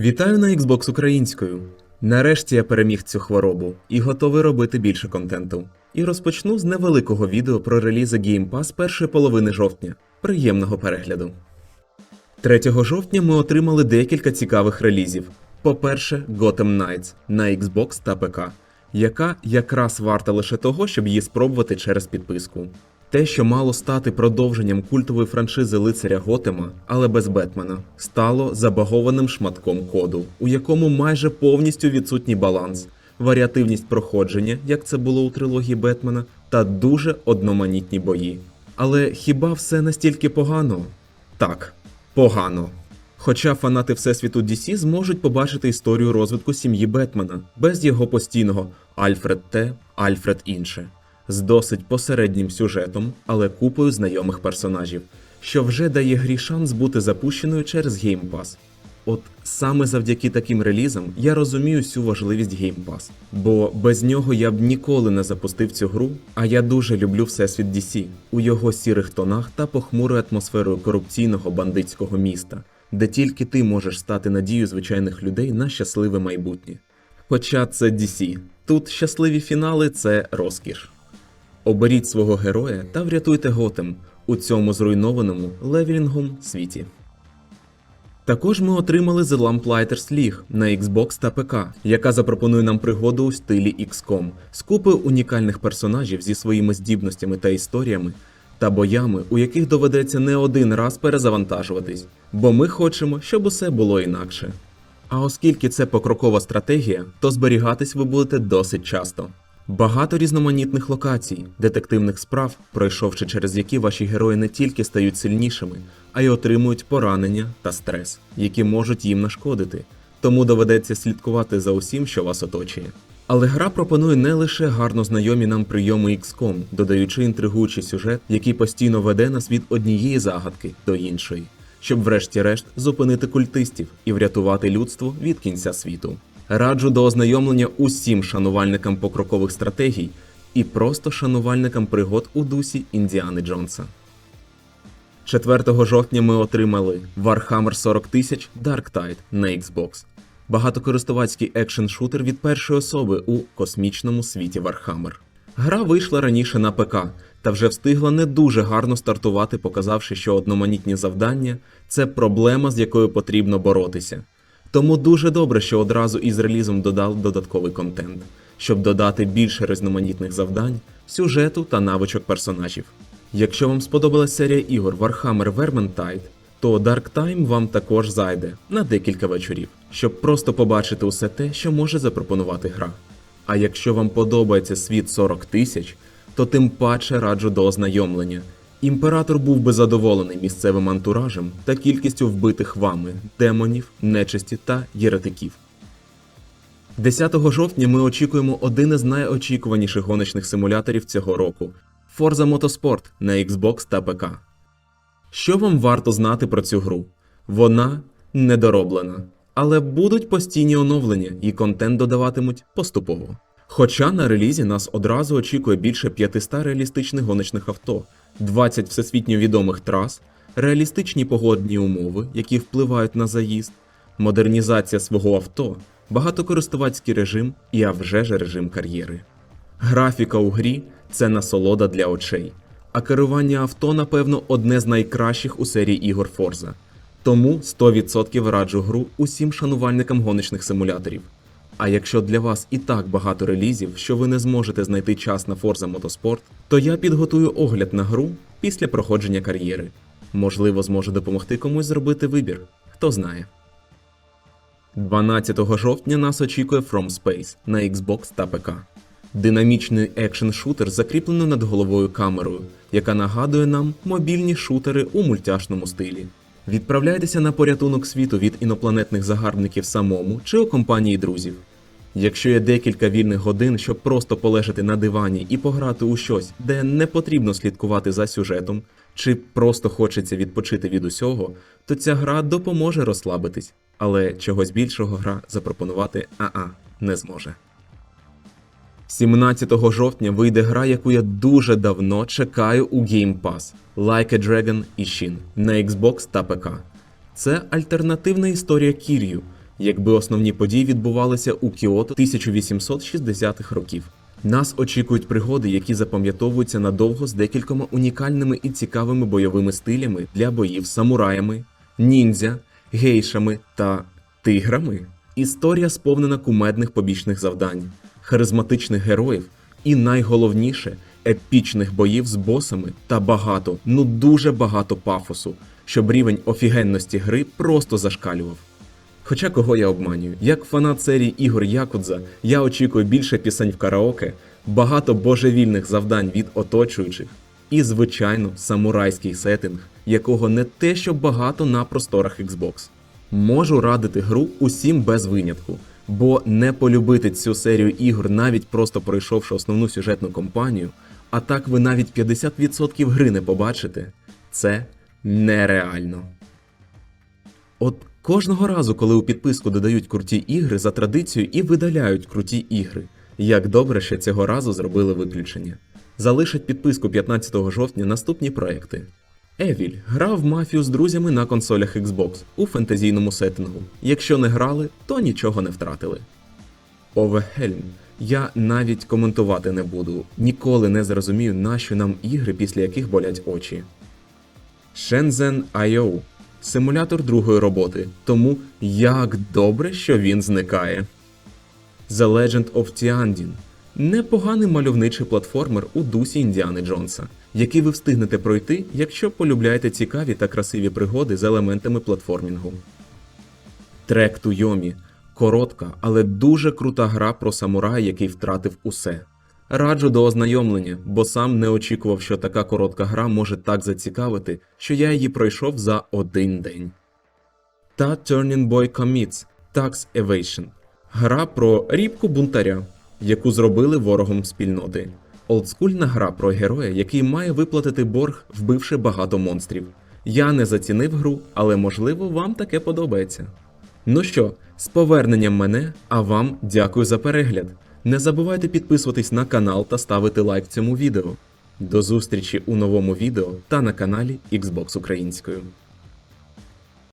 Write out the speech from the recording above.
Вітаю на Xbox українською. Нарешті я переміг цю хворобу і готовий робити більше контенту. І розпочну з невеликого відео про релізи Game Pass першої половини жовтня. Приємного перегляду. 3 жовтня ми отримали декілька цікавих релізів. По-перше, Gotham Knights на Xbox та ПК, яка якраз варта лише того, щоб її спробувати через підписку. Те, що мало стати продовженням культової франшизи лицаря Готема, але без Бетмена, стало забагованим шматком коду, у якому майже повністю відсутній баланс, варіативність проходження, як це було у трилогії Бетмена, та дуже одноманітні бої. Але хіба все настільки погано? Так, погано. Хоча фанати Всесвіту DC зможуть побачити історію розвитку сім'ї Бетмена без його постійного Альфред те, Альфред інше, з досить посереднім сюжетом, але купою знайомих персонажів, що вже дає грі шанс бути запущеною через Game Pass. От саме завдяки таким релізам я розумію всю важливість Game Pass, бо без нього я б ніколи не запустив цю гру, а я дуже люблю Всесвіт DC у його сірих тонах та похмурою атмосферою корупційного бандитського міста, де тільки ти можеш стати надією звичайних людей на щасливе майбутнє. Хоча це DC, тут щасливі фінали це розкіш. Оберіть свого героя та врятуйте Готем у цьому зруйнованому левелінгом світі. Також ми отримали The Lamplighters League на Xbox та ПК, яка запропонує нам пригоду у стилі XCOM з купою унікальних персонажів зі своїми здібностями та історіями, та боями, у яких доведеться не один раз перезавантажуватись, бо ми хочемо, щоб усе було інакше. А оскільки це покрокова стратегія, то зберігатись ви будете досить часто. Багато різноманітних локацій, детективних справ, пройшовши через які ваші герої не тільки стають сильнішими, а й отримують поранення та стрес, які можуть їм нашкодити. Тому доведеться слідкувати за усім, що вас оточує. Але гра пропонує не лише гарно знайомі нам прийоми XCOM, додаючи інтригуючий сюжет, який постійно веде нас від однієї загадки до іншої, щоб врешті-решт зупинити культистів і врятувати людство від кінця світу. Раджу до ознайомлення усім шанувальникам покрокових стратегій і просто шанувальникам пригод у дусі Індіани Джонса. 4 жовтня ми отримали Warhammer 40 тисяч Dark Tide на Xbox. Багатокористувацький екшн-шутер від першої особи у космічному світі Warhammer. Гра вийшла раніше на ПК та вже встигла не дуже гарно стартувати, показавши, що одноманітні завдання це проблема, з якою потрібно боротися. Тому дуже добре, що одразу із релізом додав додатковий контент, щоб додати більше різноманітних завдань, сюжету та навичок персонажів. Якщо вам сподобалась серія ігор Warhammer Vermintide, то Dark Time вам також зайде на декілька вечорів, щоб просто побачити усе те, що може запропонувати гра. А якщо вам подобається світ 40 тисяч, то тим паче раджу до ознайомлення. Імператор був би задоволений місцевим антуражем та кількістю вбитих вами демонів, нечисті та єретиків. 10 жовтня ми очікуємо один із найочікуваніших гоночних симуляторів цього року Forza Motorsport на Xbox та ПК. Що вам варто знати про цю гру? Вона недороблена, але будуть постійні оновлення і контент додаватимуть поступово. Хоча на релізі нас одразу очікує більше 500 реалістичних гоночних авто, 20 всесвітньо відомих трас, реалістичні погодні умови, які впливають на заїзд, модернізація свого авто, багатокористувацький режим і а вже ж режим кар'єри. Графіка у грі це насолода для очей, а керування авто, напевно, одне з найкращих у серії ігор Forza. Тому 100% раджу гру усім шанувальникам гоночних симуляторів. А якщо для вас і так багато релізів, що ви не зможете знайти час на Forza Motorsport, то я підготую огляд на гру після проходження кар'єри. Можливо, зможу допомогти комусь зробити вибір, хто знає. 12 жовтня нас очікує From Space на Xbox та ПК. Динамічний екшн-шутер закріплено над головою камерою, яка нагадує нам мобільні шутери у мультяшному стилі. Відправляйтеся на порятунок світу від інопланетних загарбників самому чи у компанії друзів. Якщо є декілька вільних годин, щоб просто полежати на дивані і пограти у щось, де не потрібно слідкувати за сюжетом, чи просто хочеться відпочити від усього, то ця гра допоможе розслабитись, але чогось більшого гра запропонувати а-а не зможе. 17 жовтня вийде гра, яку я дуже давно чекаю у Game Pass Like a Dragon Ishin на Xbox та ПК. Це альтернативна історія Кір'ю, якби основні події відбувалися у Кіото 1860-х років. Нас очікують пригоди, які запам'ятовуються надовго з декількома унікальними і цікавими бойовими стилями для боїв самураями, ніндзя, гейшами та тиграми. Історія сповнена кумедних побічних завдань, харизматичних героїв і найголовніше епічних боїв з босами та багато, ну дуже багато пафосу, щоб рівень офігенності гри просто зашкалював. Хоча кого я обманюю, як фанат серії ігор Якудза, я очікую більше пісень в караоке, багато божевільних завдань від оточуючих і, звичайно, самурайський сеттинг, якого не те, що багато на просторах Xbox. Можу радити гру усім без винятку, бо не полюбити цю серію ігор, навіть просто пройшовши основну сюжетну кампанію, а так ви навіть 50% гри не побачите, це нереально. От кожного разу, коли у підписку додають круті ігри за традицією і видаляють круті ігри. Як добре, що цього разу зробили виключення. Залишать підписку 15 жовтня наступні проекти. Евіль грав в мафію з друзями на консолях Xbox у фентезійному сеттингу. Якщо не грали, то нічого не втратили. Овехельм. Я навіть коментувати не буду. Ніколи не зрозумію, нащо нам ігри, після яких болять очі. Shenzhen IO – симулятор другої роботи, тому як добре, що він зникає. The Legend of Tiandin – непоганий мальовничий платформер у дусі Індіани Джонса, який ви встигнете пройти, якщо полюбляєте цікаві та красиві пригоди з елементами платформінгу. Трек Туйомі коротка, але дуже крута гра про самурая, який втратив усе. Раджу до ознайомлення, бо сам не очікував, що така коротка гра може так зацікавити, що я її пройшов за один день. Та Turning Boy Commits Tax Evasion гра про рібку бунтаря, яку зробили ворогом спільноти. Олдскульна гра про героя, який має виплатити борг, вбивши багато монстрів. Я не зацінив гру, але можливо вам таке подобається. Ну що, з поверненням мене, а вам дякую за перегляд. Не забувайте підписуватись на канал та ставити лайк цьому відео. До зустрічі у новому відео та на каналі Xbox Українською.